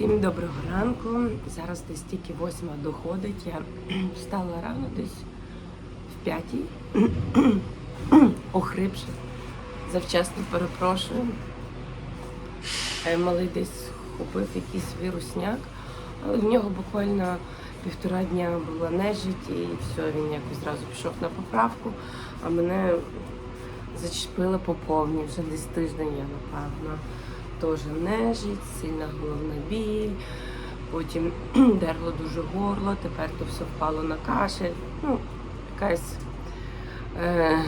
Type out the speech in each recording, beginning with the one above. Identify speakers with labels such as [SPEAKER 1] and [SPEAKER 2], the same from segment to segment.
[SPEAKER 1] Всім доброго ранку. Зараз десь тільки восьма доходить. Я встала рано десь в п'ятій. Охрипши. Завчасно перепрошую. Е, Малий десь купив якийсь вірусняк, але в нього буквально півтора дня була нежить і все, він якось зразу пішов на поправку, а мене зачепили по повній, вже десь тиждень я, напевно. Теж нежить, сильна головна біль, потім дерло дуже горло, тепер то все впало на кашель. Ну, якась. Е...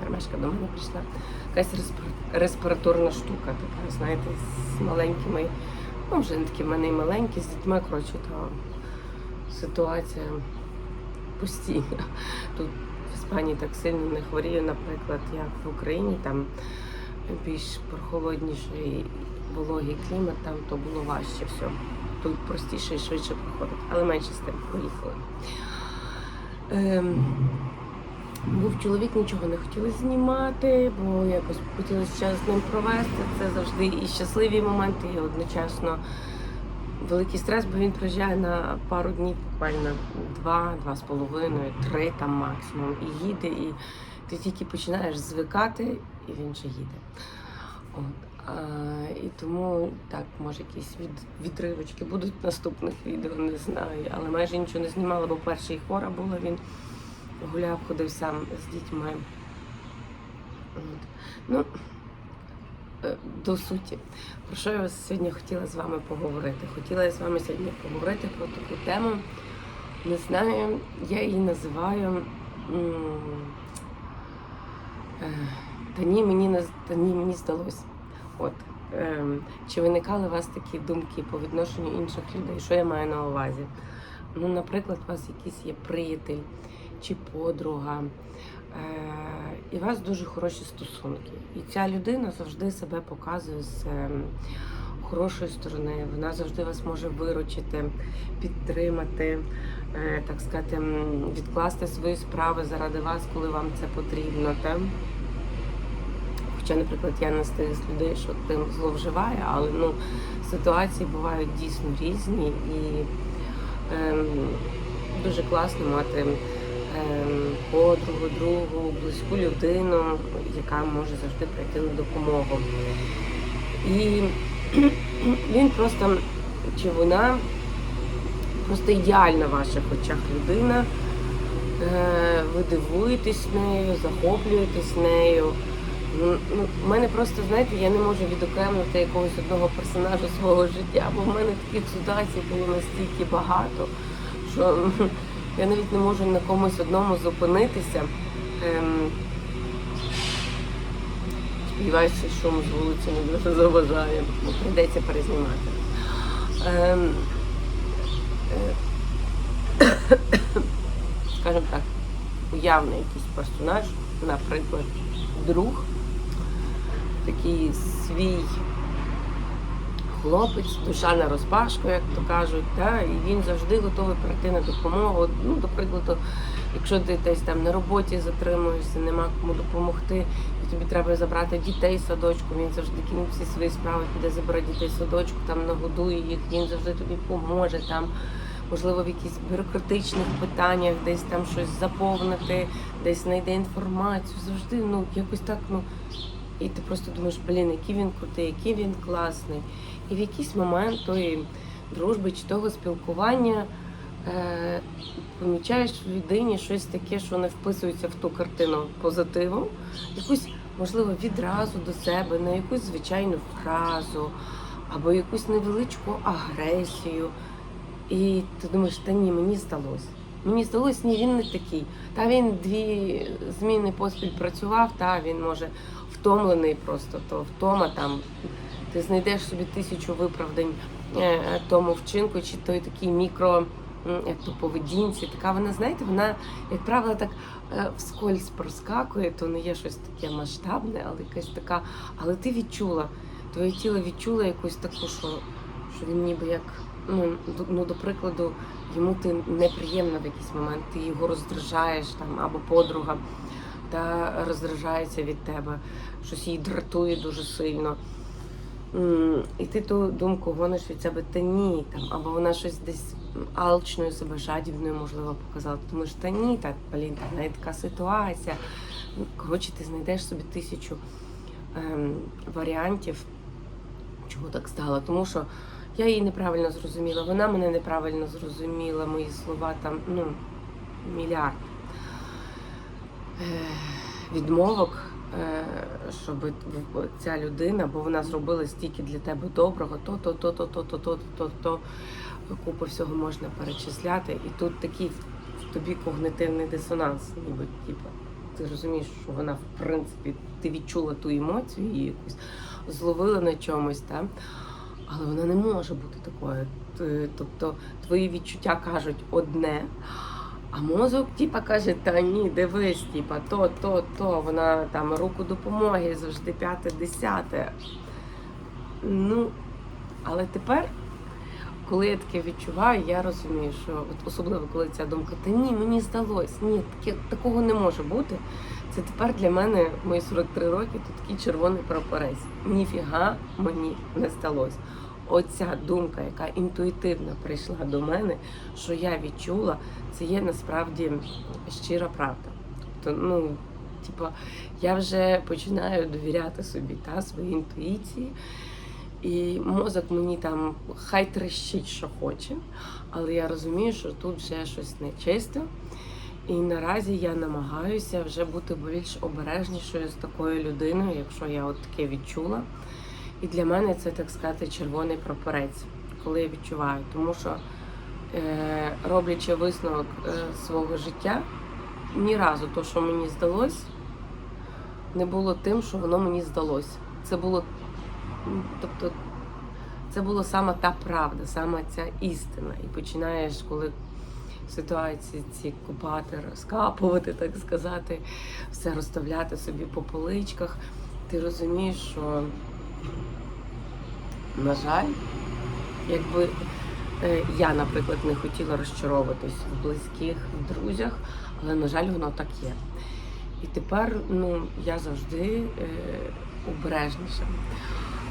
[SPEAKER 1] Кармешка до мене прийшла. Якась респір- респіраторна штука, така, знаєте, з маленькими, ну вже не такі в мене і маленькі, з дітьми, коротше, то ситуація постійна. Тут в Іспанії так сильно не хворію, наприклад, як в Україні, там більш прохолодніший вологий клімат, там то було важче все. Тут простіше і швидше проходить, але менше з тим поїхали. Ем, був чоловік, нічого не хотіли знімати, бо якось хотілося час з ним провести. Це завжди і щасливі моменти, і одночасно великий стрес, бо він приїжджає на пару днів, буквально два, два з половиною, три там максимум, і їде, і ти тільки починаєш звикати, і він вже їде. От. А, і тому так, може, якісь від, відривочки будуть в наступних відео, не знаю. Але майже нічого не знімала, бо перша і хвора була, він гуляв, ходив сам з дітьми. От. Ну, до суті, про що я сьогодні хотіла з вами поговорити? Хотіла я з вами сьогодні поговорити про таку тему. Не знаю, я її називаю. е, Та ні, мені та ні, мені здалось. От ем, чи виникали у вас такі думки по відношенню інших людей? Що я маю на увазі? Ну, наприклад, у вас якийсь є приятель чи подруга, е, і у вас дуже хороші стосунки. І ця людина завжди себе показує з ем, хорошої сторони. Вона завжди вас може виручити, підтримати, е, так сказати, відкласти свої справи заради вас, коли вам це потрібно. Хоча, наприклад, я не з людей, що тим зловживає, але ну, ситуації бувають дійсно різні і ем, дуже класно мати подругу, другу, близьку людину, яка може завжди прийти на допомогу. І він просто чи вона просто ідеальна в ваших очах людина. Е, Ви дивуєтесь нею, захоплюєтесь нею. Ну, ну, мене просто, знаєте, я не можу відокремити якогось одного персонажа свого життя, бо в мене таких ситуацій було настільки багато, що я навіть не можу на комусь одному зупинитися. Ем, сподіваюся, що шум з вулиці не дуже заважає, бо прийдеться перезнімати. Ем, е, скажімо так, уявний якийсь персонаж, наприклад, друг, такий свій хлопець, душа на розпашку, як то кажуть, та, і він завжди готовий прийти на допомогу. Ну, до прикладу, якщо ти десь там на роботі затримуєшся, нема кому допомогти, і тобі треба забрати дітей з садочку, він завжди кине всі свої справи, піде забере дітей з садочку, там нагодує їх, він завжди тобі поможе там. Можливо, в якихось бюрократичних питаннях, десь там щось заповнити, десь знайде інформацію. Завжди, ну, якось так, ну. І ти просто думаєш, блін, який він крутий, який він класний. І в якийсь момент тої дружби чи того спілкування е, помічаєш в людині щось таке, що не вписується в ту картину позитиву, якусь, можливо, відразу до себе, на якусь звичайну фразу або якусь невеличку агресію. І ти думаєш, та ні, мені здалось. Мені здалось, ні, він не такий. Та він дві зміни поспіль працював, та він може втомлений просто, то втома там. Ти знайдеш собі тисячу виправдань е, тому вчинку, чи той такий мікро як то поведінці. Така вона, знаєте, вона, як правило, так е, вскользь проскакує, то не є щось таке масштабне, але якась така. Але ти відчула, твоє тіло відчуло якусь таку, що, що він ніби як. Ну, до- ну, до прикладу, йому ти неприємно в якийсь момент, ти його роздражаєш там або подруга. та роздражається від тебе, щось її дратує дуже сильно. І ти ту думку гониш від себе, та ні, там, або вона щось десь алчною себе жадібною, можливо, показала. Ти думаєш, та ні, так, блін, в така ситуація. Коротше, ти знайдеш собі тисячу ем, варіантів, чого так стало. Тому що я її неправильно зрозуміла, вона мене неправильно зрозуміла, мої слова там, ну, мільярд е, відмовок, е, щоб ця людина, бо вона зробила стільки для тебе доброго, то, то, то, то, то, то, то, то, то, купу всього можна перечисляти. І тут такий в тобі когнитивний дисонанс, ніби типу, ти розумієш, що вона в принципі ти відчула ту емоцію її якусь, зловила на чомусь, та? але вона не може бути такою. Тобто твої відчуття кажуть одне. А мозок, типа, каже, та ні, дивись, типа, то, то, то, вона там руку допомоги, завжди п'яте, десяте. Ну, але тепер, коли я таке відчуваю, я розумію, що от особливо коли ця думка, та ні, мені здалось, ні, таке, такого не може бути. Це тепер для мене, мої 43 роки, то такий червоний прапорець. Ніфіга мені не здалось. Оця думка, яка інтуїтивно прийшла до мене, що я відчула, це є насправді щира правда. Тобто, ну, типа, я вже починаю довіряти собі та своїй інтуїції. І мозок мені там хай трещить, що хоче, але я розумію, що тут вже щось нечисто. І наразі я намагаюся вже бути більш обережнішою з такою людиною, якщо я от таке відчула. І для мене це, так сказати, червоний прапорець, коли я відчуваю. Тому що, е, роблячи висновок е, свого життя, ні разу то, що мені здалось, не було тим, що воно мені здалось. Це було, тобто, це була саме та правда, саме ця істина. І починаєш, коли ситуації ці купати, розкапувати, так сказати, все розставляти собі по поличках, ти розумієш, що, на жаль, якби е, я, наприклад, не хотіла розчаровуватись в близьких, в друзях, але, на жаль, воно так є. І тепер ну, я завжди е, обережніша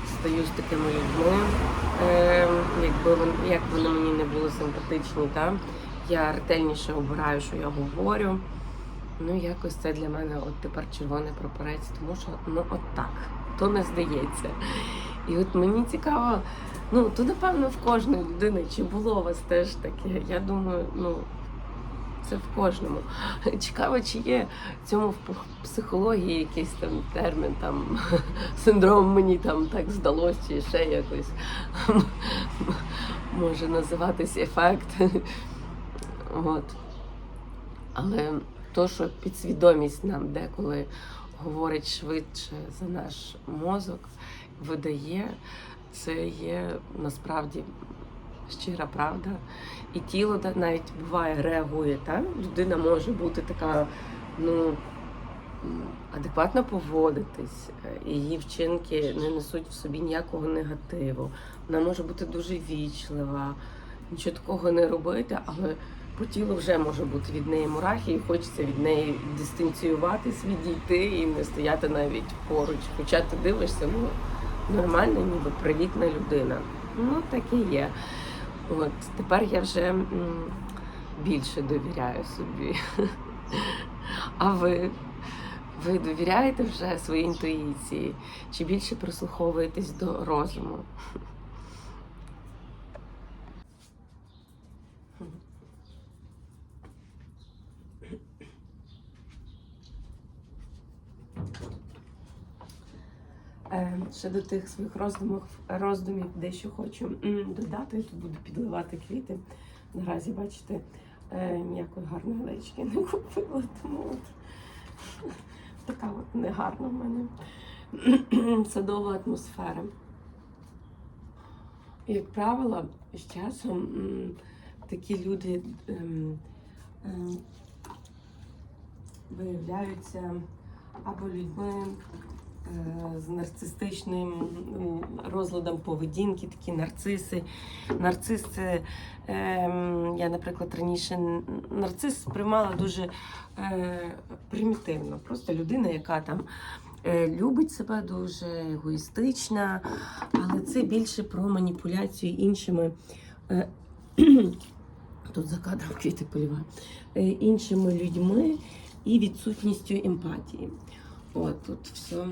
[SPEAKER 1] стаю з такими людьми, е, якби вони, як вони мені не були симпатичні, та, я ретельніше обираю, що я говорю. Ну, якось це для мене от тепер червоний прапорець, тому що ну от так, то не здається. І от мені цікаво, ну то напевно в кожної людини, чи було у вас теж таке. Я думаю, ну це в кожному. Цікаво, чи є в цьому в психології якийсь там термін, там синдром мені там так здалось, чи ще якось може називатись ефект. От. Але то, що підсвідомість нам деколи говорить швидше за наш мозок, видає, це є насправді щира правда. І тіло навіть буває реагує. Та? Людина може бути така, ну. Адекватно поводитись, її вчинки не несуть в собі ніякого негативу. Вона може бути дуже вічлива, нічого такого не робити, але по тілу вже може бути від неї мурахи, і хочеться від неї дистанціюватись, відійти і не стояти навіть поруч. Хоча ти дивишся, ну нормальна, ніби привітна людина. Ну так і є. От тепер я вже більше довіряю собі. А ви? Ви довіряєте вже своїй інтуїції? Чи більше прислуховуєтесь до розуму? Ще до тих своїх роздумів, роздумів дещо хочу додати. Я тут буду підливати квіти. Наразі, бачите, е, ніякої гарної лечки не купила, тому от така от негарна в мене садова атмосфера. Як правило, з часом такі люди ем, ем, виявляються або людьми е, з нарцистичним розладом поведінки, такі нарциси. Нарцис це ем, я, наприклад, раніше нарцис сприймала дуже е, примітивно. Просто людина, яка там е, любить себе дуже егоїстична, але це більше про маніпуляцію іншими. Е, Тут за кадром квіти поліваю. Іншими людьми і відсутністю емпатії. От тут все.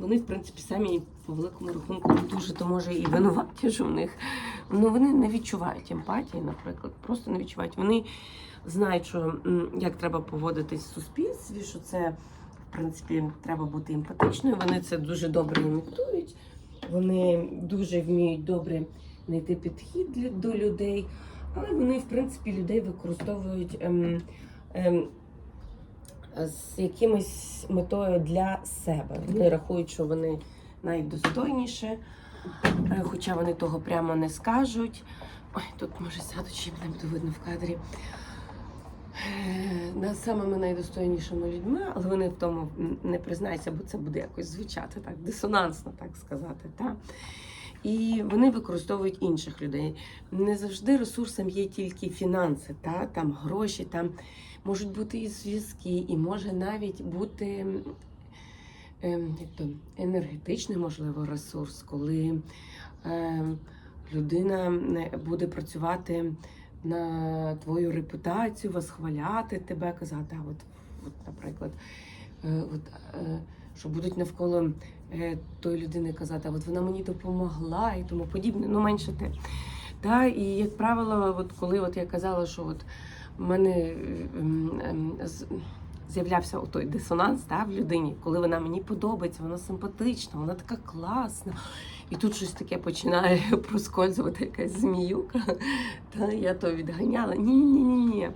[SPEAKER 1] Вони, в принципі, самі по великому рахунку дуже то може і винуваті, що в них. Ну вони не відчувають емпатії, наприклад, просто не відчувають. Вони знають, що як треба поводитись в суспільстві, що це в принципі треба бути емпатичною. Вони це дуже добре імітують. Вони дуже вміють добре знайти підхід до людей, але вони, в принципі, людей використовують. Ем, ем, з якимось метою для себе. Вони рахують, що вони найдостойніше, е, хоча вони того прямо не скажуть. Ой, тут може сяду, чи мене буде видно в кадрі. Е, самими найдостойнішими людьми, але вони в тому не признаються, бо це буде якось звучати так, дисонансно, так сказати. Та? І вони використовують інших людей. Не завжди ресурсом є тільки фінанси, та? там гроші, там можуть бути і зв'язки, і може навіть бути ем, як енергетичний, можливо, ресурс, коли ем, людина буде працювати на твою репутацію, восхваляти тебе, казати, от, от наприклад, е, от, е, що будуть навколо е, тої людини казати, от вона мені допомогла і тому подібне, ну менше те. Та, і як правило, от коли от я казала, що от в мене ем, ем, з'являвся той дисонанс та, в людині, коли вона мені подобається, вона симпатична, вона така класна. І тут щось таке починає проскользувати якась зміюка. Та я то відганяла. Ні, ні, ні, ні.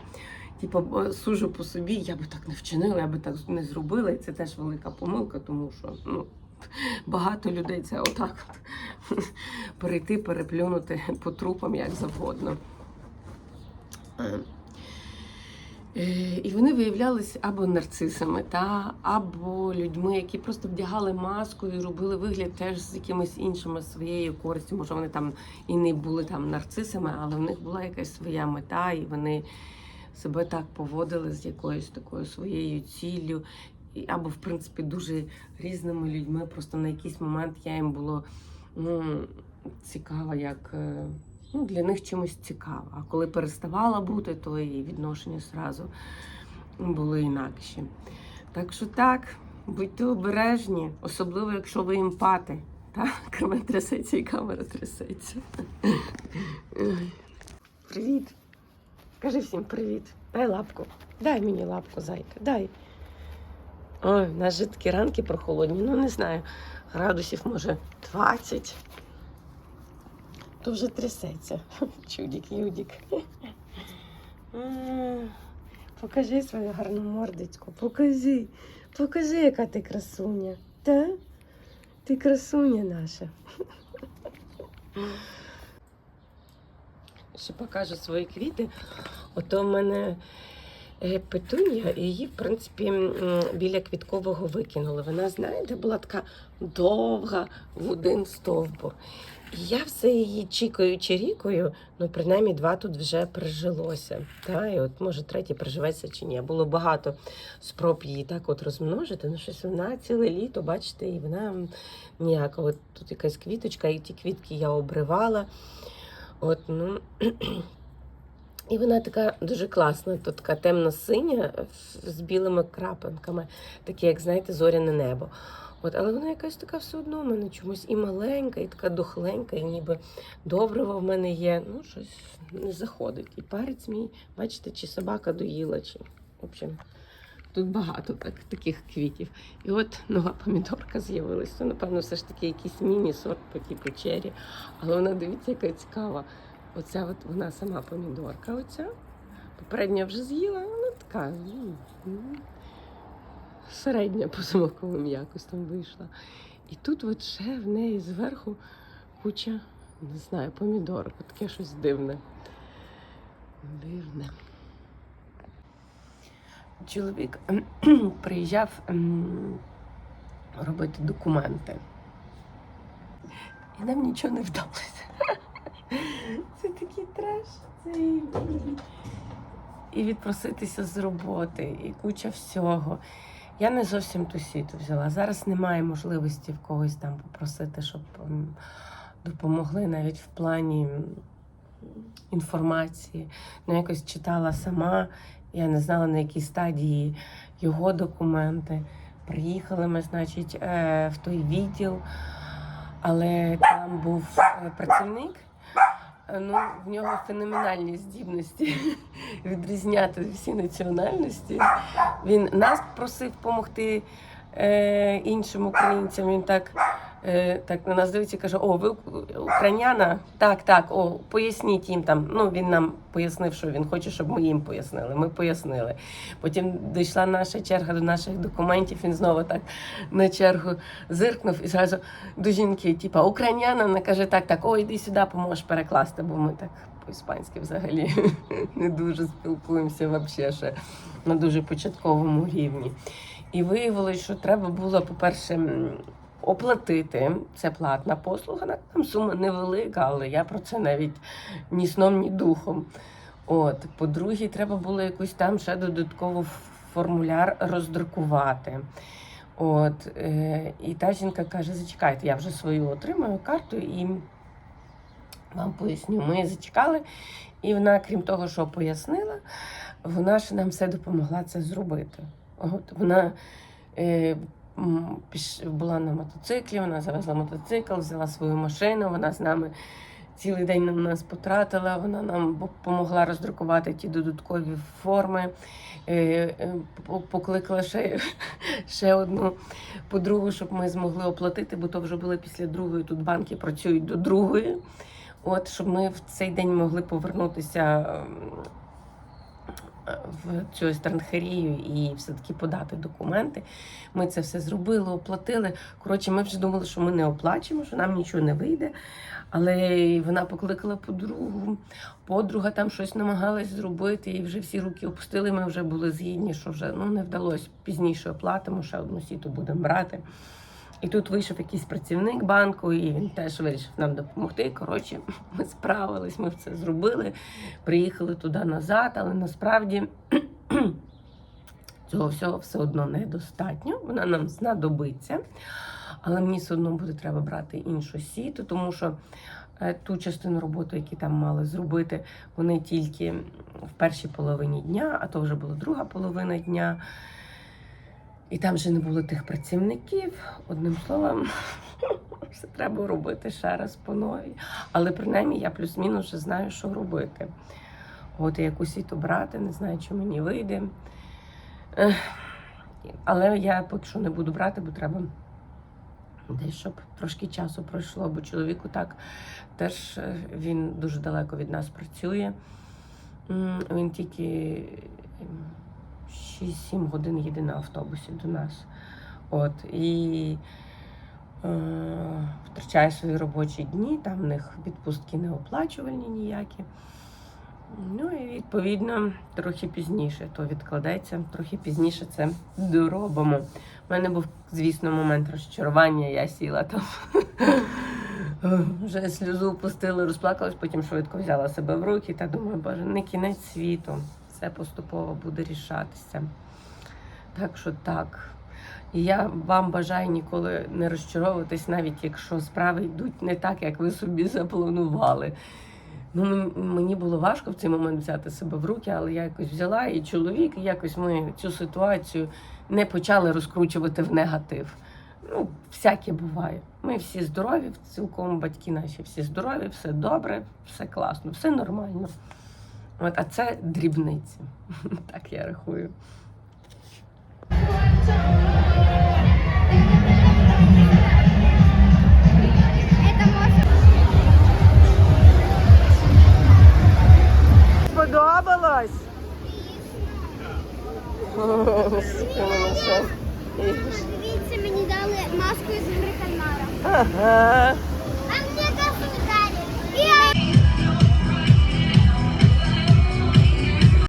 [SPEAKER 1] Типу, сужу по собі, я би так не вчинила, я би так не зробила. І це теж велика помилка, тому що ну, багато людей це отак от перейти, переплюнути по трупам як завгодно. Е, І вони виявлялися або нарцисами, та, або людьми, які просто вдягали маску і робили вигляд теж з якимись іншими своєю користю. Може, вони там і не були там нарцисами, але в них була якась своя мета, і вони себе так поводили з якоюсь такою своєю ціллю. Або, в принципі, дуже різними людьми. Просто на якийсь момент я їм було ну, цікава, як. е, ну, для них чимось цікаво. А коли переставала бути, то і відношення зразу були інакші. Так що так, будьте обережні, особливо якщо ви емпати. Так, камера трясеться і камера трясеться. Привіт. Кажи всім привіт. Дай лапку. Дай мені лапку, зайка, дай. Ой, у нас же такі ранки прохолодні, ну не знаю, градусів може 20 то вже трясеться. Чудік, юдік. Покажи свою гарну мордочку. Покажи. Покажи, яка ти красуня. Та? Ти красуня наша. Ще покажу свої квіти. Ото в мене петунія, її, в принципі, біля квіткового викинули. Вона, знаєте, була така довга в один стовбур. І я все її чікаю, чирікою, ну принаймні два тут вже прижилося. Та, і от може третій приживеться чи ні. Було багато спроб її так от розмножити. Ну щось вона ціле літо, бачите, і вона ніяка. От тут якась квіточка, і ті квітки я обривала. От, ну. І вона така дуже класна, тут така темно-синя з білими крапинками, таке, як знаєте, зоряне небо. От, але вона якась така все одно в мене чомусь і маленька, і така дохленька, і ніби добрива в мене є. Ну, щось не заходить. І парець мій, бачите, чи собака доїла, чи. В общем, тут багато так, таких квітів. І от нова помідорка з'явилась. Це, напевно, все ж таки якийсь міні-сорт по типу чері. Але вона, дивіться, яка цікава. Оця от вона сама помідорка. Оця. Попередня вже з'їла, вона така. середня по смаковим якостям вийшла. І тут от ще в неї зверху куча, не знаю, помідорок. Таке щось дивне. Дивне. Чоловік ем, приїжджав ем, робити документи. І нам нічого не вдалося. Це такий треш. Це і, відпроситися з роботи, і куча всього. Я не зовсім ту сіту взяла. Зараз немає можливості в когось там попросити, щоб допомогли навіть в плані інформації. Ну, якось читала сама. Я не знала, на якій стадії його документи. Приїхали ми, значить, е, в той відділ, але там був е, працівник. Ну, в нього феноменальні здібності відрізняти всі національності. Він нас просив допомогти е, іншим українцям. Він так, так на нас дивиться каже: О, ви ук- україняна? Так, так, о, поясніть їм там. Ну, він нам пояснив, що він хоче, щоб ми їм пояснили. Ми пояснили. Потім дійшла наша черга до наших документів. Він знову так на чергу зиркнув і зразу до жінки, типа Україняна, вона каже: так, так, о, іди сюди, поможеш перекласти, бо ми так по-іспанськи взагалі не дуже спілкуємося взагалі ще на дуже початковому рівні. І виявилось, що треба було, по-перше, оплатити. Це платна послуга. Там сума невелика, але я про це навіть ні сном, ні духом. От, по-друге, треба було якусь там ще додатково формуляр роздрукувати. От, е, і та жінка каже: зачекайте, я вже свою отримаю карту і вам поясню. Ми зачекали, і вона, крім того, що пояснила, вона ж нам все допомогла це зробити. От, вона е, була на мотоциклі, вона завезла мотоцикл, взяла свою машину, вона з нами цілий день на нас потратила, вона нам допомогла роздрукувати ті додаткові форми. Е, е, по- Покликала ще, ще одну подругу, щоб ми змогли оплатити, бо то вже були після другої. Тут банки працюють до другої. От щоб ми в цей день могли повернутися в цю естранхерію і все-таки подати документи. Ми це все зробили, оплатили. Коротше, ми вже думали, що ми не оплачуємо, що нам нічого не вийде. Але вона покликала подругу, подруга там щось намагалась зробити, і вже всі руки опустили. Ми вже були згідні, що вже ну не вдалося пізніше оплатимо, ще одну сіту будемо брати. І тут вийшов якийсь працівник банку, і він теж вирішив нам допомогти. Коротше, ми справились, ми це зробили, приїхали туди назад, але насправді цього всього все одно недостатньо. Вона нам знадобиться. Але мені все одно буде треба брати іншу сіту, тому що е, ту частину роботи, які там мали зробити, вони тільки в першій половині дня, а то вже була друга половина дня. І там вже не було тих працівників. Одним словом, все треба робити ще раз по новій. Але принаймні я плюс-мінус вже знаю, що робити. От яку сіту брати, не знаю, чи мені вийде. Але я поки що не буду брати, бо треба десь, щоб трошки часу пройшло, бо чоловіку так теж е, він дуже далеко від нас працює. Він тільки 6-7 годин їде на автобусі до нас. От, і е, втрачає свої робочі дні, там в них відпустки не оплачувальні ніякі. Ну і відповідно трохи пізніше то відкладеться, трохи пізніше це доробимо. У мене був, звісно, момент розчарування, я сіла там. Вже сльозу пустила, розплакалась, потім швидко взяла себе в руки та думаю, боже, не кінець світу. Все поступово буде рішатися. Так що так. І я вам бажаю ніколи не розчаровуватись, навіть якщо справи йдуть не так, як ви собі запланували. Ну, мені було важко в цей момент взяти себе в руки, але я якось взяла і чоловік, і якось ми цю ситуацію не почали розкручувати в негатив. Ну, всяке буває. Ми всі здорові, цілком батьки наші всі здорові, все добре, все класно, все нормально. От, а це дрібниці. Так я рахую. Сподобалось?
[SPEAKER 2] Дивіться, мені дали маску із гри.
[SPEAKER 1] Ага.